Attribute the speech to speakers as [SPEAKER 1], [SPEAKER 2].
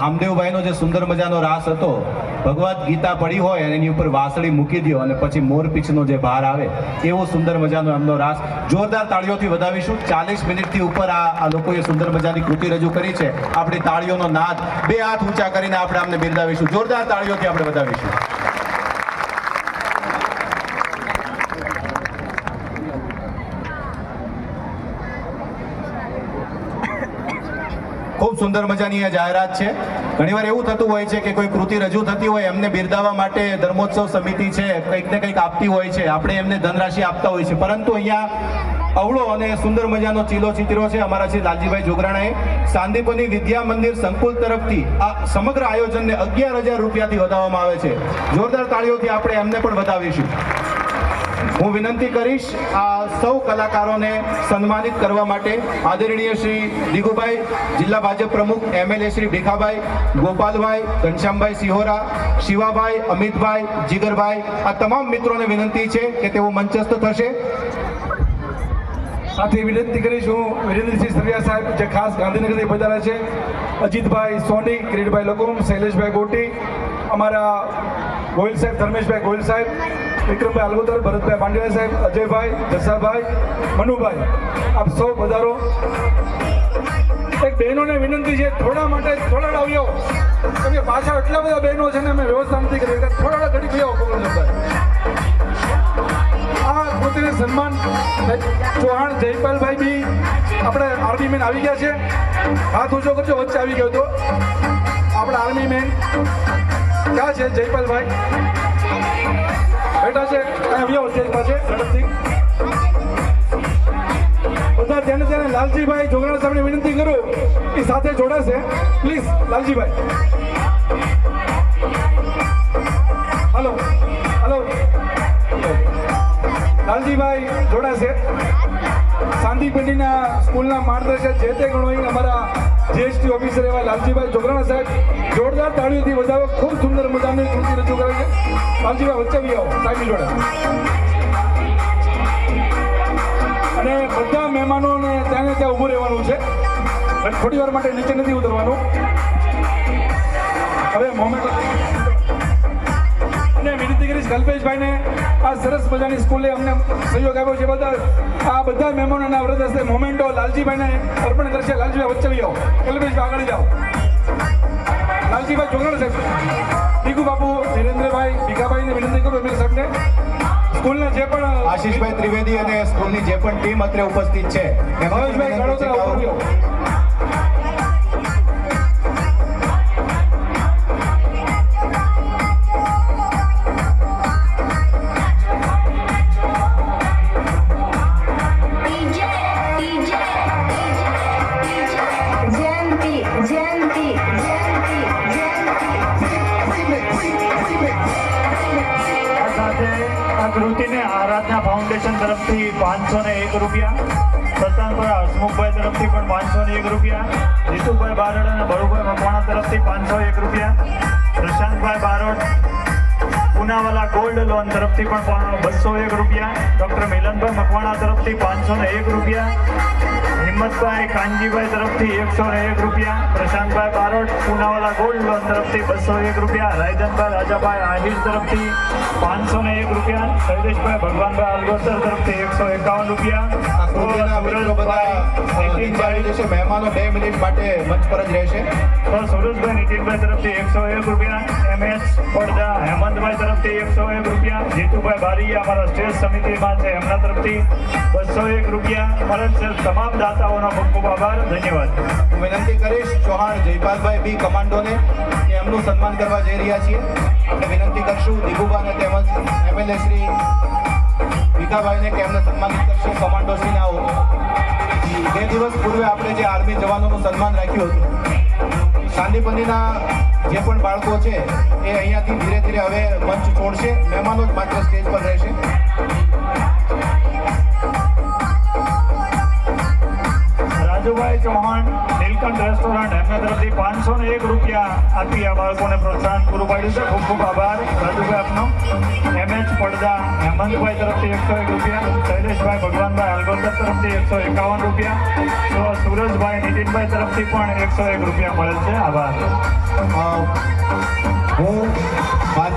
[SPEAKER 1] હામદેવભાઈનો જે સુંદર મજાનો રાસ હતો, ભગવદ્ ગીતા પડી હોય એની ઉપર વાસળી મૂકી દો અને પછી મોરપીછનો જે ભાર આવે, એવો સુંદર મજાનો એમનો રાસ. જોરદાર તાળીઓથી વધાવીશું. ચાલીસ મિનિટથી ઉપર આ આ લોકોએ સુંદર મજાની કૃતિ રજૂ કરી છે. આપણી તાળીઓનો નાદ બે હાથ ઊંચા કરીને આપણે આમને બિરદાવીશું. જોરદાર તાળીઓથી આપણે વધાવીશું. ખૂબ સુંદર મજાની આ જાહેરાત છે. ઘણીવાર એવું થતું હોય છે કે કોઈ કૃતિ રજૂ થતી હોય, એમને બિરદાવવા માટે ધર્મોત્સવ સમિતિ છે, કંઈક ને કંઈક આપતી હોય છે, આપણે એમને ધનરાશિ આપતા હોય છે પરંતુ અહીંયા અવળો અને સુંદર મજાનો ચીલો ચિત્રો છે અમારા શ્રી લાલજીભાઈ જોગરાણાએ. સાંદીપની વિદ્યા મંદિર સંકુલ તરફથી આ સમગ્ર આયોજનને અગિયાર હજાર રૂપિયાથી વધાવવામાં આવે છે. જોરદાર તાળીઓથી આપણે એમને પણ વધાવીશું. હું વિનંતી કરીશ આ સૌ કલાકારોને સન્માનિત કરવા માટે આદરણીય શ્રી દિગુભાઈ જિલ્લા ભાજપ પ્રમુખ એમએલએ શ્રી ભીખાભાઈ, ગોપાલભાઈ, ઘનશ્યામભાઈ સિહોરા, શિવાભાઈ, અમિતભાઈ, જીગરભાઈ, આ તમામ મિત્રોને વિનંતી છે કે તેઓ મંચસ્થ થશે.
[SPEAKER 2] સાથે વિનંતી કરીશ હું વિરેન્દ્રસિંહ સરવિયા સાહેબ, જે ખાસ ગાંધીનગરથી પધાર્યા છે, અજીતભાઈ સોની, કિરીટભાઈ લકુમ, શૈલેષભાઈ ગોટી, અમારા ગોયલ સાહેબ, ધર્મેશભાઈ ગોયલ સાહેબ વિક્રમભાઈ અલગોદર ભરતભાઈ પાંડ્યા સાહેબ, અજયભાઈ જસાભાઈ મનુભાઈ, આપ સૌ પધારો. એક બહેનોને વિનંતી છે, થોડા માટે થોડા આવ્યો કેમ કે પાછળ એટલા બધા બહેનો છે ને અમે વ્યવસ્થા નથી કરી થોડા ઘડી ગયો આ કૃતિને સન્માન ચૌહાણ, જયપાલભાઈ બી આપણે આર્મી મેન આવી ગયા છે. હાથ ઊંચો કરજો, વચ્ચે આવી ગયો હતો. આપણા આર્મી મેન ક્યાં છે? જયપાલભાઈ. બેઠા છે. આવ્યો સ્ટેજ છે ઝડપથી બધા તેને તેને લાલજીભાઈ જોગણા સાહેબને વિનંતી કરું, એ સાથે જોડાશે. Please, Laljibhai. Hello hello. Laljibhai જોડાશે. શાંતિપેઢીના સ્કૂલના માર્ગદર્શક જે તે ગણો અમારા જીએસટી ઓફિસર એવા લાલજીભાઈ જોગરાણા સાહેબ જોરદાર તાળીઓથી વધાવો ખૂબ સુંદર મજાની કૃતિ રજૂ કરે છે. લાલજીભાઈ, વચ્ચે બી આવો સાહેબની જોડે અને બધા મહેમાનોને ત્યાં ત્યાં ઊભું રહેવાનું છે. થોડી વાર માટે નીચે નથી ઉતરવાનું. હવે મોમેન્ટ કરીશ કલ્પેશભાઈને આ સરસ મજાની સ્કૂલે અમને સહયોગ આપ્યો છે. બધા આ બધા મહેમાનોના વ્રત હસ્તે મોમેન્ટો લાલજીભાઈને અર્પણ કરશે. લાલજીભાઈ વચ્ચે આવો કલ્પેશભાઈ આગળ જાઓ. લાલજીભાઈ જોગણ સાહેબ. ભીખુ બાપુ ધીરેન્દ્રભાઈ ભીખાભાઈને વિનંતી કરું એમએલ સાહેબને. સ્કૂલના જે પણ
[SPEAKER 1] આશીષભાઈ ત્રિવેદી અને સ્કૂલની જે પણ ટીમ અત્રે ઉપસ્થિત છે વિનંતી છે
[SPEAKER 2] ઉપર
[SPEAKER 3] કૃતિને આરાધના ફાઉન્ડેશન તરફથી પાંચસો ને એક રૂપિયા સત્તાનપુરા હસમુખભાઈ તરફથી પણ પાંચસો ને એક રૂપિયા, જીતુભાઈ બારડ અને બળુભાઈ મકવાણા તરફથી પાંચસો એક રૂપિયા, પ્રશાંતભાઈ બારોટ પુનાવાલા ગોલ્ડ લોન તરફથી પણ બસો એક રૂપિયા, ડૉક્ટર મિલનભાઈ મકવાણા તરફથી પાંચસો એક રૂપિયા હિંમતભાઈ કાનજીભાઈ તરફથી એકસો એક રૂપિયા પ્રશાંતભાઈ બારોટ પુનાવાલા ગોલ્ડ લોન તરફથી બસો એક રૂપિયા રાયધનભાઈ રાજાભાઈ આહિર તરફથી પાંચસો એક રૂપિયા શૈલેષભાઈ ભગવાનભાઈ અલગોસર તરફથી એકસો એકાવન રૂપિયા.
[SPEAKER 1] મહેમાનો બે મિનિટ માટે મંચ પર જ રહેશે.
[SPEAKER 3] સુરેશભાઈ નીતિનભાઈ તરફથી એકસો એક રૂપિયા એમએસ પડદા હેમંતભાઈ તરફથી એકસો એક રૂપિયા જીતુભાઈ બારીયા અમારા સ્ટેજ સમિતિમાં છે એમના તરફથી બસો એક રૂપિયા. છે તમામ દાતાઓનો ખૂબ ખૂબ આભાર. ધન્યવાદ.
[SPEAKER 1] હું વિનંતી કરીશ ચૌહાણ જયપાલભાઈ બી કમાન્ડોને કે એમનું સન્માન કરવા જઈ રહ્યા છીએ. આપણે વિનંતી કરશું દિગુભાને તેમજ એમએલએ શ્રી ભીખાભાઈને કે એમને સન્માનિત કમાન્ડો કમાન્ડોશ્રીને આવો બે દિવસ પૂર્વે આપણે જે આર્મી જવાનોનું સન્માન રાખ્યું હતું શાંતિપંથીના જે પણ બાળકો છે, એ અહીંયાથી ધીરે ધીરે હવે મંચ છોડશે. મહેમાનો જ માત્ર સ્ટેજ પર રહેશે.
[SPEAKER 3] ચૌહાણ, નીલકંઠ રેસ્ટોરન્ટ એમના તરફથી પાંચસો ને એક રૂપિયા આપી આ બાળકોને પ્રોત્સાહન પૂરું પાડ્યું છે. ખૂબ ખૂબ આભાર. રાજુભાઈ, આપનો. એમએચ પડદા, હેમંતભાઈ તરફથી એકસો એક રૂપિયા. શૈલેષભાઈ, ભગવાનભાઈ અલગોતર તરફથી એકસો એકાવન રૂપિયા. તો સુરજભાઈ, નીતિનભાઈ તરફથી પણ એકસો એક રૂપિયા મળે છે. આભાર.
[SPEAKER 1] હું